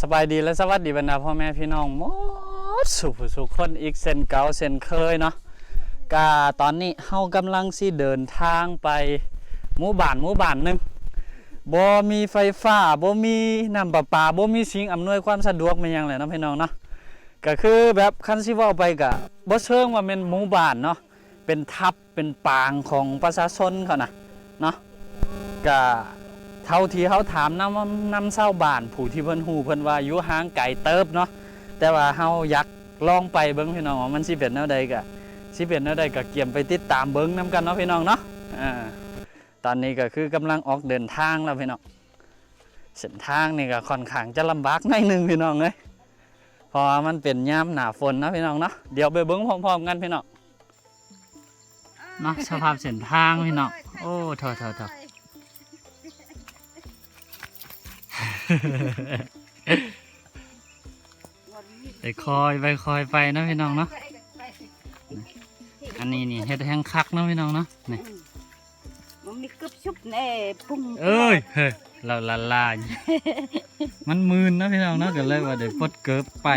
สบายดีและสวัสดีบรรดาพ่อแม่พี่น้องหมดสุขสุขคนอีกเส้นเก่าเส้นเคยเนาะกาตอนนี้เฮากำลังสิเดินทางไปหมู่บ้านหมู่บ้านหนึ่งบ่มีไฟฟ้าบ่มีน้ำประปาบ่มีสิ่งอำนวยความสะดวกม่นยังเลยเนะพี่น้องเนาะก็คือแบบคันสิเว้าไปก็บ่เชิงว่าเป็นหมู่บ้านเนาะเป็นทับเป็นปางของประชาชนเขานะเนาะก็ เท่าที่เขาถามนำนำเศร้าบานผู้ที่เพิ่นฮู้เพิ่นว่าอยู่ห่างไกลเติบเนาะแต่ว่าเฮาอยากลองไปเบิ่งพี่น้องว่ามันสิเป็นแนวใดก็สิเป็นแนวใดก็เกียมไปติดตามเบิ่งนํกันเนาะพี่น้องเนาะอ่าตอนนี้ก็คือกำลังออกเดินทางแล้วพี่น้องเส้นทางนี่ก็ค่อนข้างจะลำบากหน่อยหนึงพี่น้องเอ้ยเพราะมันเป็นยามหนาฝนนะพี่น้องเนาะเดี๋ยวไปเบิ่งพร้อมๆกันพี่น้องเนาะสภาพเส้นทางพี่น้องโอ้เถอะๆ ไปคอยไปคอยไปนะพี่น้องเนาะ อันนี้นี่เฮ็ดแห้งคักเนาะพี่น้องเนาะ นี่มันมีกึบชุบแน่ปุ้งเอ้ย เฮ้ยเราละลาย มันมืนนะพี่น้องเนาะก็เลยว่าเดี๋ยวพดเกิบไป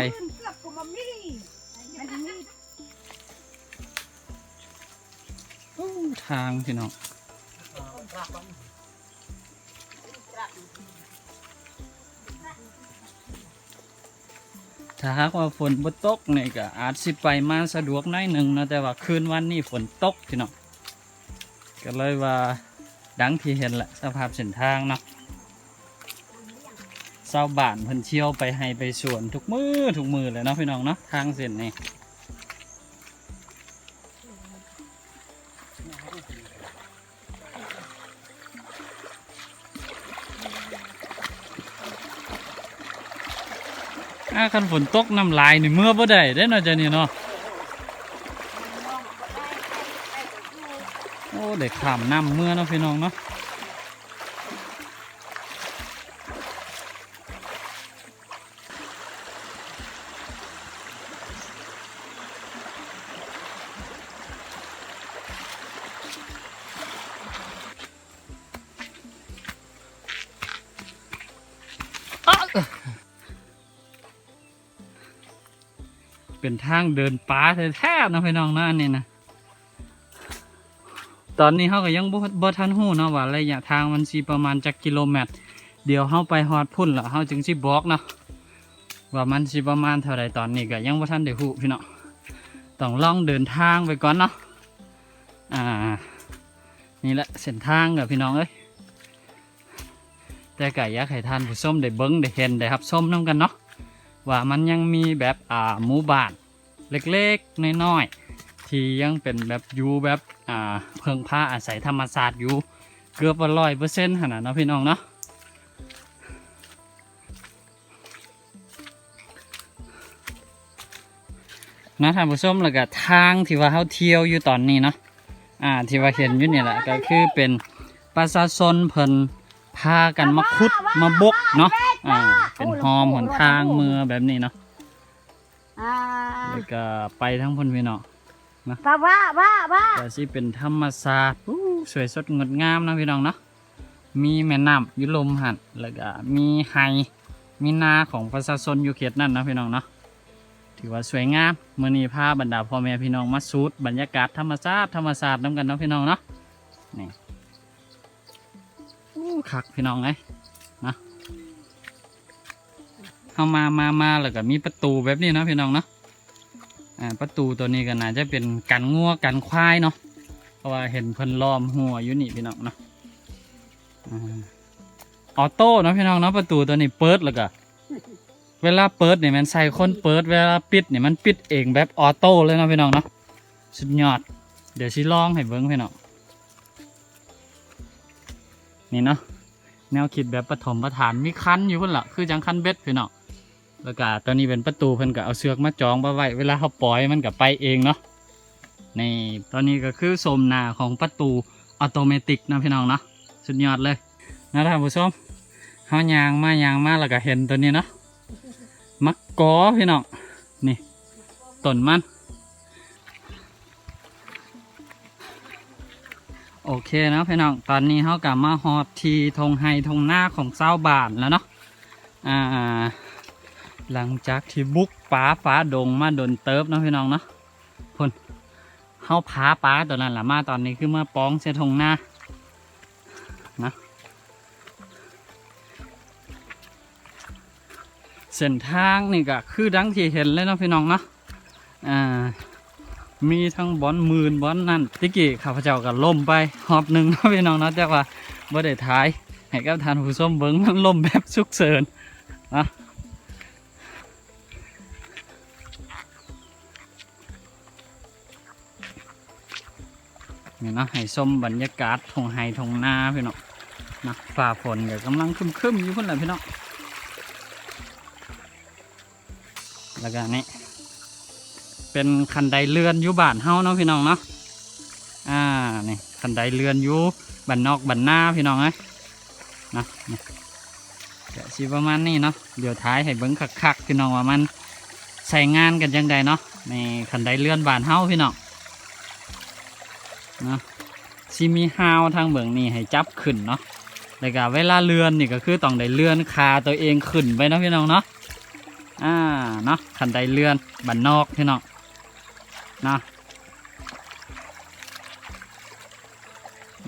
ทางพี่น้อง ถ้าหากว่าฝนบ่ตกนี่ก็อาจสิไปมาสะดวกน้อยหนึ่งนะแต่ว่าคืนวันนี้ฝนตกพี่น้องก็เลยว่าดังที่เห็นแหละสภาพเส้นทางเนาะเศร้าวบ้านเพิ่นเชี่ยวไปให้ไปสวนทุกมือทุกมือเลยเนาะพี่น้องเนาะทางเส้นนี้ คันฝนตกน้ำลายนี่เมื่อบ่ได้ได้เนาะจ้ะนี่เนาะโอ้เด็กขามน้ำเมื่อเนาะพี่น้องเนาะ เป็นทางเดินป่าแท้ๆนะพี่น้องนะอันนี้นะตอนนี้เขาก็ยังบ่บทันหู้เนาะว่าระยะทางมันสิประมาณจักกิโลเมตร เดี๋ยวเขาไปฮอดพุ่นแล้วเขาจึงสิบอกเนาะว่ามันสิประมาณเท่าไรตอนนี้ก็ยังบ่ทันได้ฮู้พี่น้องต้องลองเดินทางไปก่อนเนาะอ่า นี่แหละเส้นทางกับพี่น้องเอ้ยแต่ก็อยากให้ท่านผู้ชมได้เบิ้งได้เห็นได้รับชมนํกันเนาะ ว่ามันยังมีแบบอ่าหมู่บ้านเล็กๆน้อยๆที่ยังเป็นแบบอยู่แบบอ่าเพิงผ้าอาศัยธรรมศาสตร์อยู่เกือบร้อยเปอร์เซ็นต์ขนาดเนาะพี่น้องเนาะนะท่านผู้ชมแล้วก็ทางที่ว่าเขาเที่ยวอยู่ตอนนี้เนาะอ่าที่ว่าเห็นอยู่นี่แหละก็คือเป็นประชาชนเพิ่น พากันมาขุดมาบกเนาะอ่าเป็นหอมหนทางเมือแบบนี้เนาะอ่าแล้วก็ไปทั้งเพิ่นพี่เนาะป้าว่าว่าว่าแต่สิเป็นธรรมศาสตร์อู้สวยสดงดงามเนาะพี่น้องเนาะมีแม่น้ำอยู่ลมหันแล้วก็มีไฮมีนาของประชาชนอยู่เขตนั่นเนาะพี่น้องเนาะถือว่าสวยงามมื่อนี้พาบรรดาพ่อแม่พี่น้องมาสูดบรรยากาศธรรมชาติธรรมศาสตร์น้ำกันเนาะพี่น้องเนาะนี่อู้ คักพี่น้องไงนะเข้ามามามาแล้วก็มีประตูแบบนี้นะพี่น้องเนาะอ่าประตูตัวนี้ก็น่าจะเป็นกันงัวกันควายเนาะเพราะว่าเห็นเพิ่นล้อมหัวอยู่นี่พี่น้องเนาะอออโต้เนาะพี่น้องเนาะประตูตัวนี้เปิดแล้วก็เวลาเปิดเนี่ยมันใส่คนเปิด เวลาปิดเนี่ยมันปิดเองแบบออโต้เลยเนาะพี่น้องเนาะสุดยอด เดี๋ยวชิลองให้เบิ้งพี่น้อง นี่เนาะแนวคิดแบบปฐมประฐานมีคันอยู่พุ่นละคือจังคันเบ็ดพี่น้องแล้วก็ตัวนี้เป็นประตูเพิ่นก็เอาเสือกมาจองมาไว้เวลาเขาปล่อยมันก็ไปเองเนาะนี่ตอนนี้ก็คือโสมหนาของประตูออโตเมตินะพี่น้องเนาะสุดยอดเลยนะท่านผู้ชมเฮายางมายางมาแล้วก็เห็นตัวนี้เนาะมักกอพี่น้องนี่ต้นมัน โอเคนะพี่น้อง ตอนนี้เขากลับมาฮอดทีทงไฮทงหน้าของเศร้าบานแล้วเนาะ อ่า หลังจากที่บุกป่าฟ้าดงมาโดนเติบนะพี่น้องเนาะคนเฮาพาป้าตัวนั้นแหละมาตอนนี้คือมาป้องเสทงหน้านะ เส้นทางนี่ก็คือดังที่เห็นเลยนะพี่น้องเนาะ อ่า มีทั้งบอนหมื่นบอนนั่นติกี้ข้าพเจ้าก็ล่มไปหอบหนึ่งพี่น้องเนาะแต่ว่าบ่ได้ท้ายให้กับทานผู้ชมเบิ้งมันล่มแบบสุกเสริญนะนี่นาะให้ชมบรรยากาศทงไฮทงนาพี่น้องนะฝ่าฝนก็กำลังคึมๆอยู่พุ่นแหละพี่น้องแล้วก็นี่ เป็นคันไดเลื่อนอยู่บ้านเฮาเนาะพี่น้องเนาะอ่านี่คันไดเลื่อนอยู่บ้านนอกบ้านหน้าพี่น้องเอ้ยนะนี่เดี๋ยวสิประมาณนี้เนาะเดี๋ยวท้ายให้เบิ้งคักๆพี่น้องว่ามันใส่งานกันยังไงเนาะในคันไดเลื่อนบ้านเฮาพี่น้องนะสิมีฮาวทางเบื้องนี่ให้จับขึ้นเนาะแล้วก็เวลาเลื่อนนี่ก็คือต้องได้เลื่อนคาตัวเองขึ้นไปเนาะพี่น้องเนาะอ่าเนาะคันไดเลื่อนบ้านนอกพี่น้อง นะ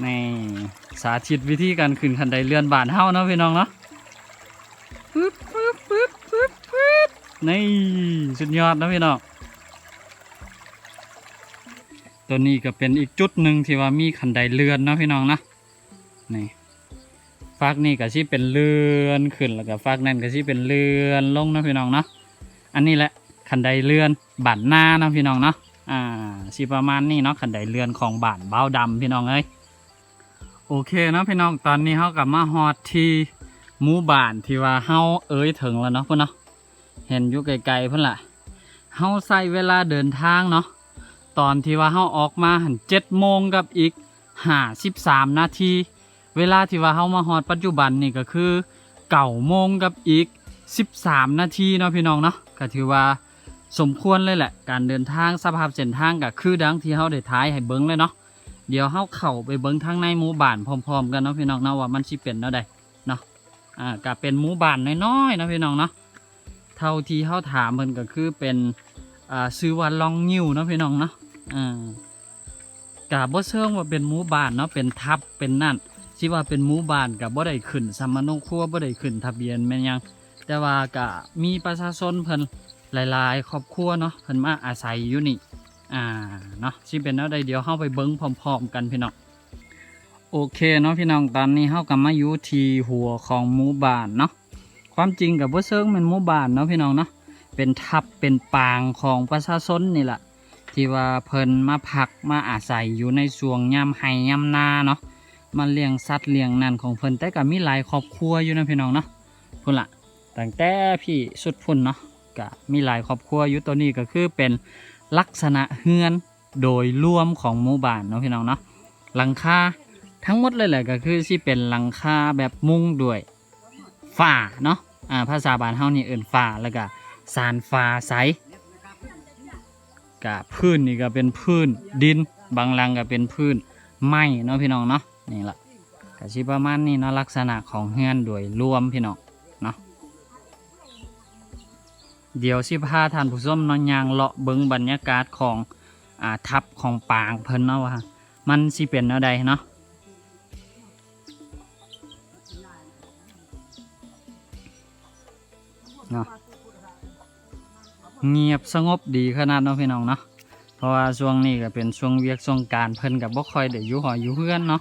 นี่สาธิตวิธีการขึ้นคันไดเลื่อนบานเฮาเนาะพี่น้องเนาะปึ๊บปึ๊บปึ๊บปึ๊บปึ๊บนี่สุดยอดนะพี่น้องตัวนี้ก็เป็นอีกจุดหนึ่งที่ว่ามีคันไดเลื่อนเนาะพี่น้องนะนี่ฟากนี่ก็ที่เป็นเลื่อนขึ้นแล้วก็ฟากนั่นก็ที่เป็นเลื่อนลงนะพี่น้องเนาะอันนี้แหละคันไดเลื่อนบานหน้านะพี่น้องเนาะ อ่าสิประมาณนี้เนาะขันไดเรือนของบ้านเบ้าดำพี่น้องเอ้ยโอเคเนาะพี่น้องตอนนี้เฮากลับมาฮอดที่หมู่บ้านที่ว่าเฮาเอ้ยถึงแล้วเนาะพุ่นเนาะเห็นอยู่ไกลๆพุ่นละเฮาใส่เวลาเดินทางเนาะตอนที่ว่าเฮาออกมาหันเจ็ดโมงกับอีกห้าสิบสามนาทีเวลาที่ว่าเฮามาฮอดปัจจุบันนี่ก็คือเก่าโมงกับอีกสิบสามนาทีเนาะพี่น้องเนาะก็ถือว่า สมควรเลยแหละ การเดินทางสภาพเส้นทางก็คือดังที่เฮาได้ท้ายให้เบิ้งเลยเนาะเดี๋ยวเฮาเข้าไปเบิ้งทางในหมู่บ้านพร้อม ๆ กันเนาะพี่น้องเนาะว่ามันสิเป็นแนวใดเนาะอ่าก็เป็นหมู่บ้านน้อยๆเนาะพี่น้องเนาะเท่าที่เฮาถามเพิ่นก็คือเป็นอ่าชื่อว่าลองงิ้วเนาะพี่น้องเนาะอ่ากะบ่เชิงว่าเป็นหมู่บ้านเนาะเป็นทับเป็นนั่นสิว่าเป็นหมู่บ้านก็บ่ได้ขึ้นสมโนครัวบ่ได้ขึ้นทะเบียนแม่นยัง แต่ว่าก็มีประชาชนเพิ่น หลายๆ ครอบครัวเนาะเพิ่นมาอาศัยอยู่นี่อ่าเนาะสิเป็นแนวใดเดี๋ยวเฮาไปเบิ่งพร้อม ๆ กันพี่น้องโอเคเนาะพี่น้องตอนนี้เฮาก็มาอยู่ที่หัวของหมู่บ้านเนาะความจริงกับบ่เชิงเป็นหมู่บ้านเนาะพี่น้องเนาะเป็นทับเป็นปางของประชาชนนี่แหละที่ว่าเพิ่นมาพักมาอาศัยอยู่ในช่วงยามไห้ยามนาเนาะมาเลี้ยงสัตว์เลี้ยงนั่นของเพิ่นแต่ก็มีหลายครอบครัวอยู่นะพี่น้องเนาะพุ่นละตั้งแต่พี่สุดพุ่นเนาะ ก็มีหลายครอบครัวอยู่ตัวนี้ก็คือเป็นลักษณะเฮือนโดยรวมของหมู่บ้านเนาะพี่น้องเนาะหลังคาทั้งหมดเลยแหละก็คือที่เป็นหลังคาแบบมุงด้วยฝ้าเนาะอ่าภาษาบ้านเฮานี่เอิ่นฝ้าแล้วก็สานฟ้าใสกับพื้นนี่ก็เป็นพื้นดิน บางหลังก็เป็นพื้นไม้เนาะพี่น้องเนาะนี่แหละก็สิประมาณนี้เนาะลักษณะของเฮือนโดยรวมพี่น้อง เดี๋ยวสิพาท่านผู้ชมนอนยางเลาะเบิงบรรยากาศของอ่าทับของปางเพิ่นเนาะว่ามันสิเป็นแนวใดเนาะเนาะเงียบสงบดีขนาดเนาะพี่น้องเนาะเพราะว่าช่วงนี้ก็เป็นช่วงเวียกช่วงการเพิ่นกับบ่ค่อยได้อยู่หออยู่เพื่อนเนาะ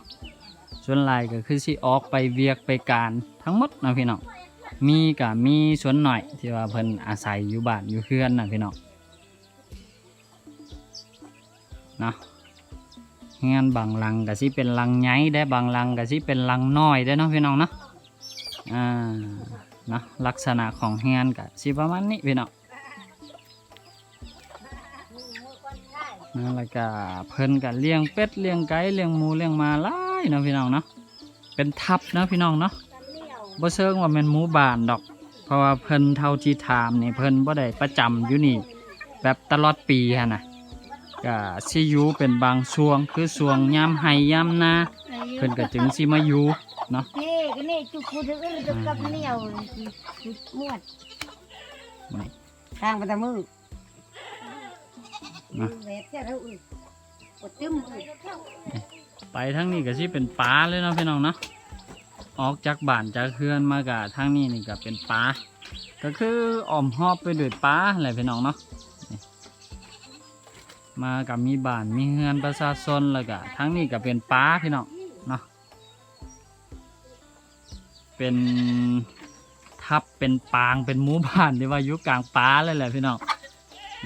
ส่วนหลายก็คือสิออกไปเวียกไปการทั้งหมดนะพี่น้อง มีกับมีส่วนหน่อยที่ว่าเพิ่นอาศัยอยู่บ้านอยู่เพื่อนนะพี่น้องเนาะงานบางหลังก็สิเป็นหลังใหญ่ได้บางหลังก็สิเป็นหลังน้อยได้เนาะพี่น้องเนาะอ่านะลักษณะของงานก็สิประมาณนี้พี่น้องนะแล้วก็เพิ่นก็เลี้ยงเป็ดเลี้ยงไก่เลี้ยงหมูเลี้ยงมาหลายเนาะพี่น้องเนาะเป็นทับเนาะพี่น้องเนาะ บ่เชิงว่าแม่นหมู่บ้านดอก เพราะว่าเพิ่นเท่าที่ถามนี่เพิ่นบ่ได้ประจำอยู่นี่ แบบตลอดปีฮะนะก็สิอยู่เป็นบางช่วงคือช่วงยามไห้ยามนาเพิ่นก็จึงสิมาอยู่เนาะนี่ก็นี่จุกกูจะอึ้งจะกับเหนียวจุกมวดนี่ทางไปตะมือนะ เวทเจ้าเราอุ้ยกดตึ้มอุ้ยไปทั้งนี้ก็สิเป็นป่าเลยเนาะพี่น้องเนาะ ออกจากบ้านจากเฮือนมากะทางนี้นี่ก็เป็นป่าก็คืออ้อมหอบไปด้วยป่าอะไรพี่น้องเนาะมากับมีบ้านมีเฮือนประชาชนแล้วก็ทั้งนี้ก็เป็นป่าพี่น้องเนาะเป็นทับเป็นปางเป็นหมู่บ้านที่ว่าอยู่กลางป่าเลยแหละพี่น้อง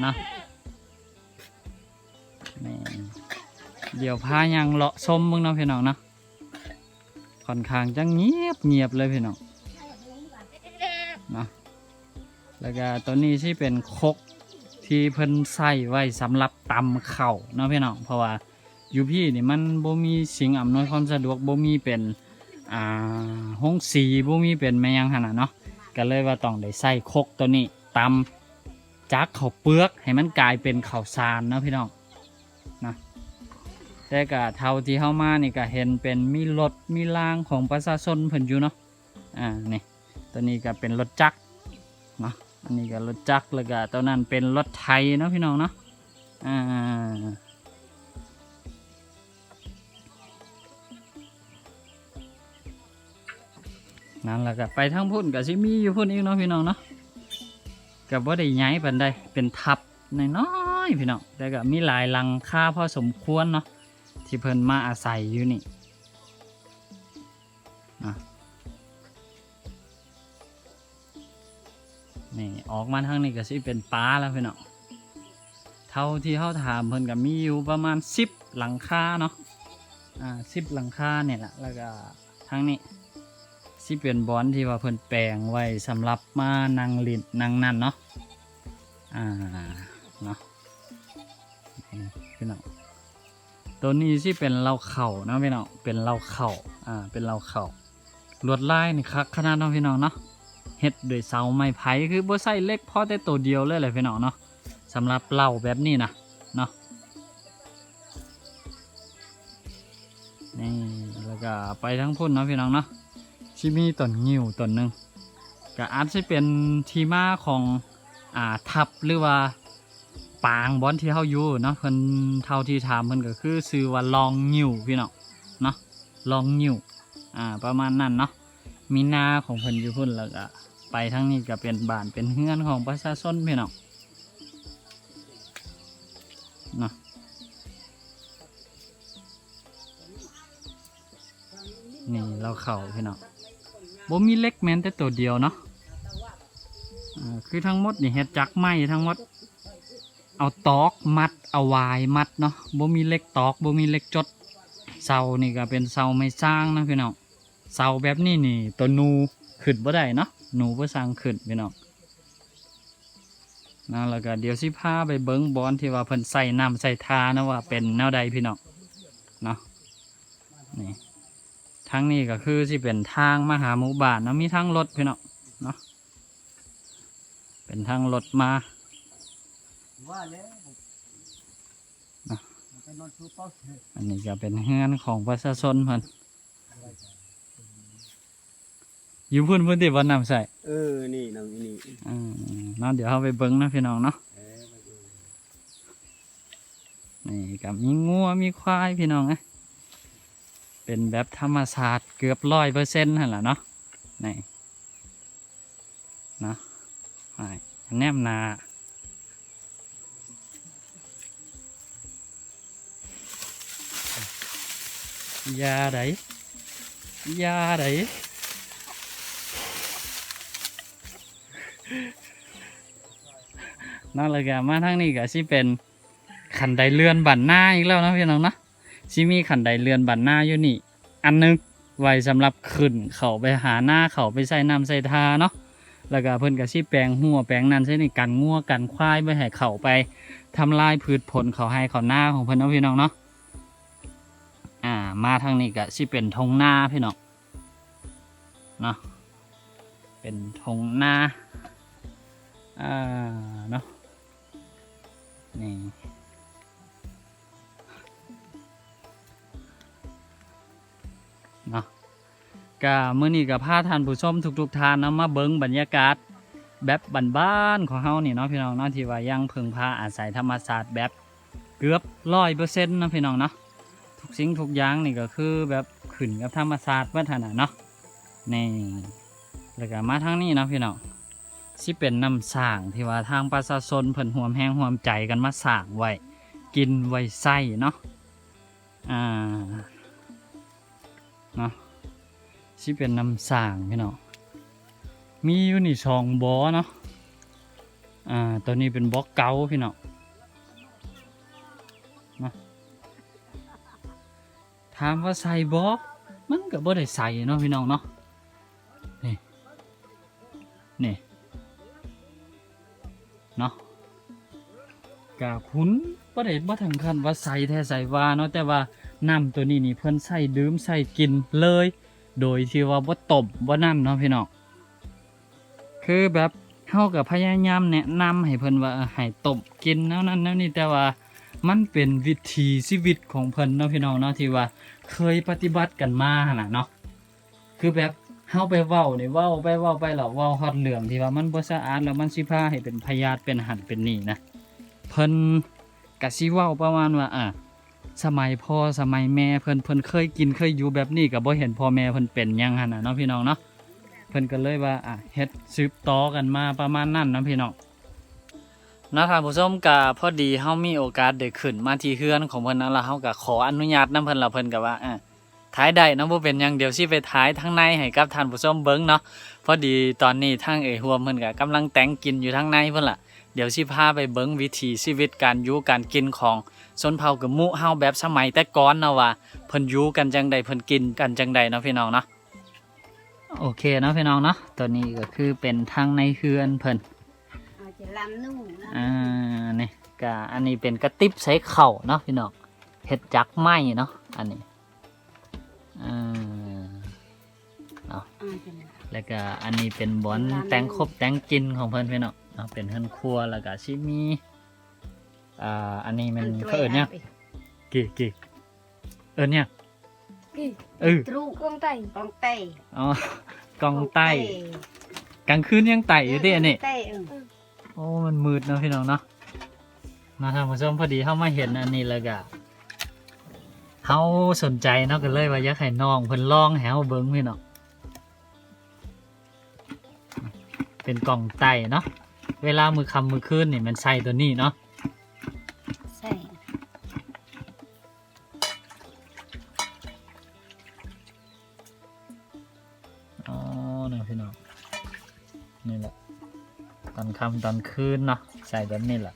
เนาะเดี๋ยวพายังเลาะส้มมึงเนาะพี่น้องเนาะ ค่อนข้างจะเงียบเงียบเลยพี่น้องเนาะแล้วก็ตัวนี้ที่เป็นคกที่เพิ่นใส่ไว้สำหรับตำเข่าเนาะพี่น้องเพราะว่าอยู่พี่นี่มันบ่มีสิ่งอำนวยความสะดวกบ่มีเป็นอ่าห้องสีบ่มีเป็นแม่ยังขนาดเนาะก็เลยว่าต้องได้ใส่คกตัวนี้ตำจากข้าวเปลือกให้มันกลายเป็นข้าวสารเนาะพี่น้อง แต่ก็เท่าที่เข้ามานี่ก็เห็นเป็นมีรถมีรางของประชาชนเพิ่นอยู่เนาะอ่านี่ตัวนี้ก็เป็นรถจักรเนาะอันนี้ก็รถจักรแล้วก็ตัวนั้นเป็นรถไทยเนาะพี่น้องเนาะอ่านั่นแหละก็ไปทั้งพุ่นก็สิมีอยู่พุ่นอีกเนาะพี่น้องเนาะกับว่าได้ย้ายปันได้เป็นทับน้อยๆพี่น้องแต่ก็มีหลายลังคาพอสมควรเนาะ ที่เพิ่นมาอาศัยอยู่นี่นี่ออกมาทางนี้ก็สิเป็นป้าแล้วพี่น้องเท่าที่เขาถามเพิ่นก็มีอยู่ประมาณสิบหลังคาเนาะอ่าสิบหลังคาเนี่ยแหละแล้วก็ทางนี้สิเป็นบอนที่ว่าเพิ่นแปลงไว้สำหรับมานังลินนั่งนั่นเนาะอ่าเนาะนี่พี่น้อง ตัวนี้ที่เป็นเหล้าเข่านะพี่น้อง เป็นเหล้าเข่าอ่า เป็นเหล้าเข่าลวดลายนี่คักขนาดเนาะพี่น้องเนาะเฮ็ดด้วยเสาไม้ไผ่คือบ่ใส่เล็กพอแต่ตัวเดียวเลยแหละพี่น้องเนาะสำหรับเหล้าแบบนี้นะเนาะนี่แล้วก็ไปทั้งพุ่นเนาะพี่น้องเนาะที่มีต้นงิ้วต้นหนึ่งก็อาจจะเป็นทีมาของอ่าทับหรือว่า ปางบอนที่เฮาอยู่เนาะเพิ่นเท่าที่ถามเพิ่นก็คือชื่อว่าลองงิ้วพี่น้องเนาะลองงิ้วอ่าประมาณนั้นเนาะมีนาของเพิ่นอยู่พุ่นแล้วก็ไปทั้งนี้ก็เป็นบ้านเป็นเฮือนของประชาชนพี่น้องเนาะนี่เราเข่าพี่น้องบ่มีเล็กแม้นแต่ตัวเดียวเนาะคือทั้งหมดนี่เฮ็ดจักไม้ทั้งหมด เอาตอกมัดเอาวายมัดเนาะบ่มีเล็กตอกบ่มีเล็กจดเสานี่ก็เป็นเสาไม้สร้างนะพี่น้องเสาแบบนี้นี่ ตัวหนูขึ้นบ่ได้เนาะหนูบ่สร้างขึ้นพี่น้องนะแล้วก็เดี๋ยวสิพาไปเบิ่งบอนที่ว่าเพิ่นใส่น้ำใส่ทานะว่าเป็นแนวใดพี่น้องเนาะนี่ทางนี้ก็คือที่เป็นทางมาหาหมู่บ้านเนาะมีทางรถพี่น้องเนาะเป็นทางรถมา ว่าแล้วอะมันก็นอนชูเป้าเถอะอันนี้ก็เป็นเฮือนของประชาชนเพิ่นอยู่พุ่นพุ่นที่บ่นำใส่เออ นี่น้องนี่อืมเนาะเดี๋ยวเราไปเบิ่งนะพี่น้องเนาะเออมาดูนี่ก็มีงัวมีควายพี่น้องนะเป็นแบบธรรมชาติเกือบร้อยเปอร์เซ็นต์หั่นล่ะเนาะนี่เนาะไอ้แนมหนา ยาไดยาไดนั่นเลยกะมาทางนี้ก็สิเป็นขันไดเรือนบันหน้าอีกแล้วนะพี่น้องนะสิมีขันไดเรือนบันหน้าอยู่นี่ อันหนึงไว้สำหรับขึ้นเขาไปหาหน้าเขาไปใส่น้ำใส่ทาเนาะแล้วก็เพิ่นก็สิแปลงหัวแปลงนั้นใช่นี่กันงัวกันควายไปให้เขาไปทำลายพืชผลเขาให้เขาหน้าของเพิ่นเนาะพี่น้องเนาะ มาทางนี้ก็สิเป็นทงนาพี่น้องเนาะเป็นทงนาอ่าเนาะนี่เนาะก็มื้อนี้ก็พาท่านผู้ชมทุกๆท่านนะมาเบิ่งบรรยากาศแบบบ้านๆของเฮานี่เนาะพี่น้องเนาะที่ว่ายังเพึ่งพาอาศัยธรรมศาสตร์แบบเกือบร้อยเปอร์เซ็นต์นะพี่น้องเนาะ สิ่งทุกอย่างนี่ก็คือแบบขึ้นกับธรรมศาสตร์วัฒนะเนาะนี่แล้วก็มาทางนี้เนาะพี่น้องสิเป็นน้ำสร้างที่ว่าทางประชาชนเพิ่นห่วมแห้งห่วมใจกันมาสร้างไว้กินไว้ใส่เนาะอ่าเนาะสิเป็นน้ำสร้างพี่น้องมีอยู่นี่สองบอเนาะอ่าตัวนี้เป็นบล็อกเก่าพี่น้อง ถามว่าใส่บอมันก็บ่ได้ใส่เนาะพี่น้องเนาะ นี่ นี่ เนาะกะคุ้นบ่ได้บ่ถึงขั้นว่าใส่แท้ใส่ว่าเนาะแต่ว่าน้ำตัวนี้นี่เพิ่นใส่ดื่มใส่กินเลย โดยที่ว่าบ่ต้มบ่นั่นเนาะพี่น้อง คือแบบเฮากับพยายามแนะนำให้เพิ่นว่าให้ต้มกินแนวนั้นแนวนี้แต่ว่า มันเป็นวิถีชีวิตของเพิ่นเนาะพี่น้องเนาะที่ว่า เคยปฏิบัติกันมาหน่ะเนาะคือแบบเฮาไปเว้านี่เว้าไปเว้าไปแล้วเว้าฮอดเรื่องที่ว่ามันบ่สะอาดแล้วมันสิพาให้เป็นพยาธิเป็นหันเป็นนี่นะเพิ่นก็สิเว้าประมาณว่าอะสมัยพ่อสมัยแม่เพิ่นเพิ่นเคยกินเคยอยู่แบบนี้ก็บ่เห็นพ่อแม่เพิ่นเป็นยังหั่นน่ะเนาะพี่น้องเนาะเพิ่นก็เลยว่าอะเฮ็ดสืบต่อกันมาประมาณนั้นนะพี่น้อง นะท่านผู้ชมก็พอดีเฮามีโอกาสได้ขึ้นมาที่เฮือนของเพิ่นนั่นแล้วเฮาก็ขออนุญาตนํเพิ่นล้วเพิ่นก็ว่าอะถ่ายได้เนาะบ่เป็นหยังเดี๋ยวสิไปถ่ายทางในให้กับท่านผู้ชมเบิ่งเนาะพอดีตอนนี้ทางเอยหัวเพิ่นก็กำลังแต่งกินอยู่ทางในเพิ่นล่ะเดี๋ยวสิพาไปเบิ่งวิถีชีวิตการอยู่การกินของชนเผ่ากะมุเฮาแบบสมัยแต่ก่อนเนาะว่าเพิ่นอยู่กันจังใดเพิ่นกินกันจังใดเนาะพี่น้องเนาะโอเคเนาะพี่น้องเนาะตัวนี้ก็คือเป็นทางในเฮือนเพิ่น จะลำนุ่งนะอ่านี่ก็อันนี้เป็นกระติบใส่เข่าวเนาะพี่น้องเฮ็ดจักไม้เนาะอันนี้อ่าเอาจะแล้วก็อันนี้เป็นบอนแต่งครบแต่งกินของเพิ่นพี่น้องเนาะเป็นเฮือนครัวแล้วก็สิมีอ่าอันนี้มันเขาเอิ้นเนี่ยงกี่กี่เอิ้นเนี่ยงเออตรูกองไตกองไตอ๋อกองใต้กลางคืนยังไต่อยู่ที่อันนี้ไตเออโอ้มันมืดเนาะพี่น้องเนาะมาท่านผู้ชมพอดีเข้ามาเห็นอันนี้แล้วก็เขาสนใจเนาะก็เลยว่าอยากให้น้องเพิ่นลองแหวเบิ้งพี่น้องเป็นกล่องไตเนาะเวลามือคำมือคืนนี่มันใส่ตัวนี้เนาะใช่อ๋อนี่พี่น้องนี่แหละ อนค่ำตอนคืนเนาะใส่แบบนี้แหละ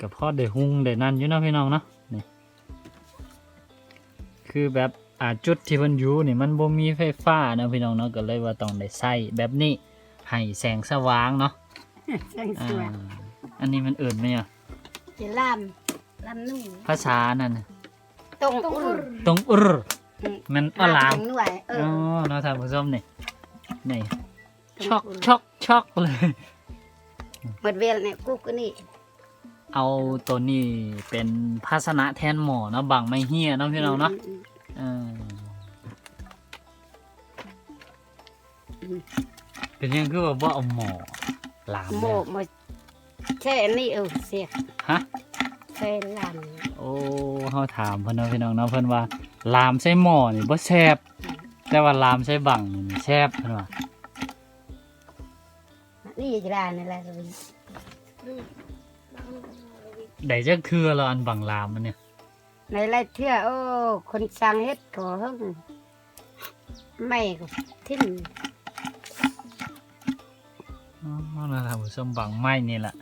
กับพ่อได้หุงได้นั่นอยู่เนาะพี่น้องเนาะนี่คือแบบอ่าจุดที่มันอยู่นี่มันบ่มีไฟฟ้าเนาะพี่น้องเนาะก็เลยว่าต้องได้ใส่แบบนี้ให้แสงสว่างเนาะใช่อ่าสวยอันนี้มันเอื่นไหมอะจะลำลำนุ่งภาษานั่นน่ะตรงอุรตรงอุรมันอลามตรงหน่วยเออ๋ออเนาะท่านผู้ชมนี่ นี่ตรงช็อกอุรช็อกช็อกเลยเปิดเวลเนี่ยกุ๊กอันนี่ เอาตัวนี้เป็นภาชนะแทนหมอเนาะบังไม่เฮียเนาะพี่น้องเนาะเออเป็นยังคือว่าบ่เอาหมอหลามโมเลยมาแช่อันนี้เออเสียฮะแช่ลโอ้เขาถามเพิ่นเนาะพี่น้องเนาะเพิ่นว่าลามใส่หมอนี่บ่แซ่บ แต่ว่าลามใส่บังนี่แซ่บเพิ่นว่าำนี่จะได้นี่แหละเลยได้จักคือละอันบังลามมันเนี่ยในไรเทื่อโอ้ คนสั่งเฮ็ดก็เฮิงไม่ก็ทิ้งอ๋อนะครับผู้ชมบังไม้นี่แหละ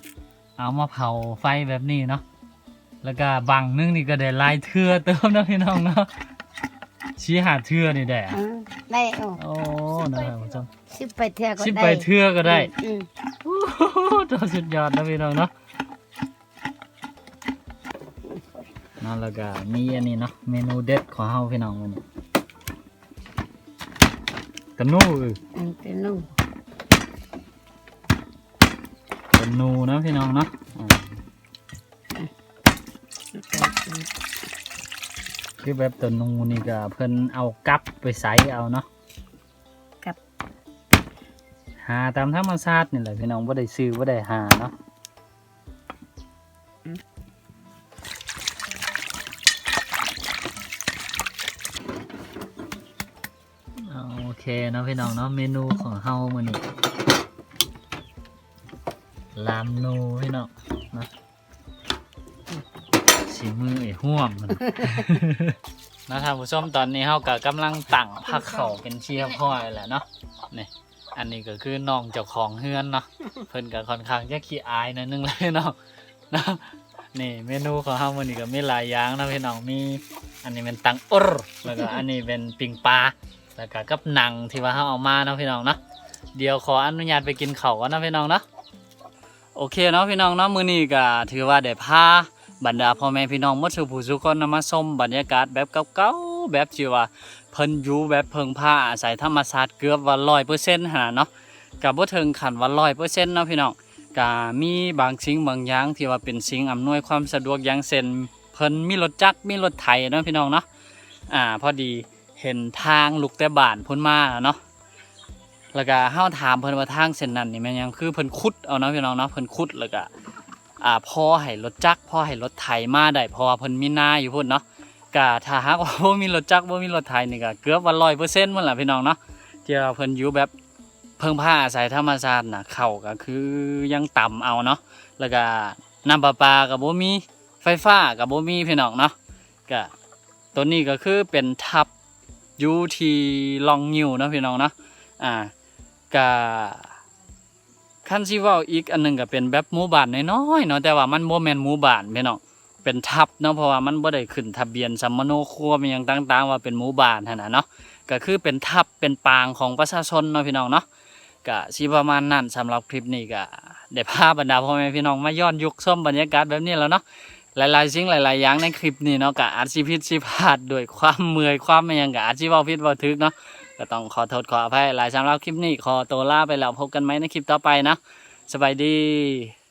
เอามาเผาไฟแบบนี้เนาะแล้วก็บังนึงนี่ก็ได้หลายเทื่อเติมเนาะพี่น้องเนาะ ชี้หาเทื่อนี่แหละเออได้โอ้โอ้นะครับผู้ชมสิบไปเทื่อก็สิบได้ไปเทื่อก็ได้อืมโอ้โหตัวสุดยอดนะพี่น้องเนาะนั่นแล้วก็มีอันนี้เนาะเมนูเด็ดของเฮาพี่น้องวันนี้กระนูเอออืมเป็นนุ่งกระนูนะพี่น้องเนาะอ่า คือแบบตัวนูนี่ก็เพิ่นเอากับไปใส่เอาเนาะหาตามธรรมชาตินี่แหละพี่น้องบ่ได้ซื้อบ่ได้หาเนาะเอาโอเคเนาะพี่น้องเนาะเมนูของเฮามื้อนี้ลามนูพี่น้องเนาะ สีมือไอ้ห่วมมัน นะท่านผู้ชมตอนนี้เฮาก็กำลังตั้งผักเขาเป็นเชียร์พ่อยแหละเนาะนี่อันนี้ก็คือน้องเจ้าของเฮือนเนาะเพิ่นก็ค่อนข้างจะขี้อายหนิดนึงเลยเนาะนะนี่เมนูของเฮามื้อนี้ก็มีหลายอย่างนะพี่น้องมี อันนี้เป็นตังอุรแล้วก็อันนี้เป็นปิงปลาแล้วก็กับหนังที่ว่าเฮาเอามาเนาะพี่น้องเนาะเดี๋ยวขออนุญาตไปกินข้าวก่อนนะพี่น้องเนาะโอเคเนาะพี่น้องเนาะมื้อนี้ก็ถือว่าได้พา บรรดาพ่อแม่พี่น้องมดสุผู้สุคนนำมาชมบรรยากาศแบบเก่าๆแบบที่ว่าเพิ่นอยู่แบบเพิงผ้าอาศัยธรรมชาติเกือบว่า100%หั่นน่ะเนาะก็บ่ถึงขันว่า100%เนาะพี่น้องก็มีบางสิ่งบางอย่างที่ว่าเป็นสิ่งอำนวยความสะดวกอย่างเช่นเพิ่นมีรถจักรมีรถไถเนาะพี่น้องเนาะอ่าพอดีเห็นทางลูกแต่บ้านพิ่นมาเนาะแล้วก็เฮาถามเพิ่นว่าทางเส้นนั้นนี่แม่นยังคือเพิ่นขุดเอาเนาะพี่น้องเนาะเพิ่นขุดแล้วก็ อ่าพ่อให้รถจักรพ่อให้รถไถมาได้เพราะว่าเพิ่นมีนาอยู่พุ่นเนาะก็ถ้าหากว่าบ่มีรถจักรบ่มีรถไถนี่ก็เกือบว่า100%มันล่ะพี่น้องเนาะที่ว่าเพิ่นอยู่แบบเพิ่งผ้าอาศัยธรรมชาติน่ะเข้าก็คือยังต่ำเอาเนาะแล้วก็น้ำประปาก็บ่มีไฟฟ้าก็บ่มีพี่น้องเนาะก็ตัวนี้ก็คือเป็นทับอยู่ที่ลองงิวเนาะพี่น้องเนาะอ่าก็ คันสิเว้าอีกอันหนึงก็เป็นแบบหมู่บ้านน้อยๆเนาะแต่ว่ามันบ่แม่นหมู่บ้านพี่น้องเป็นทับเนาะเพราะว่ามันบ่ได้ขึ้นทะเบียนสัมมโนครัวมีหยังต่างๆ ว่าเป็นหมู่บ้านหั่นน่ะเนาะก็คือเป็นทับเป็นปางของประชาชนเนาะพี่น้องเนาะก็สิประมาณนั้นสำหรับคลิปนี้ก็ได้พาบรรดาพ่อแม่พี่น้องมาย้อนยุคชมบรรยากาศแบบนี้แล้วเนาะหลายๆสิ่งหลายๆอย่างในคลิปนี้เนาะก็อาจสิผิดสิพลาดด้วยความเมื่อยความอิหยังก็อาจสิเว้าผิดเว้าถูกเนาะ ก็ต้องขอโทษขออภัยหลายสำหรับคลิปนี้ขอตัวลาไปแล้วพบกันไหมในคลิปต่อไปนะ สบายดี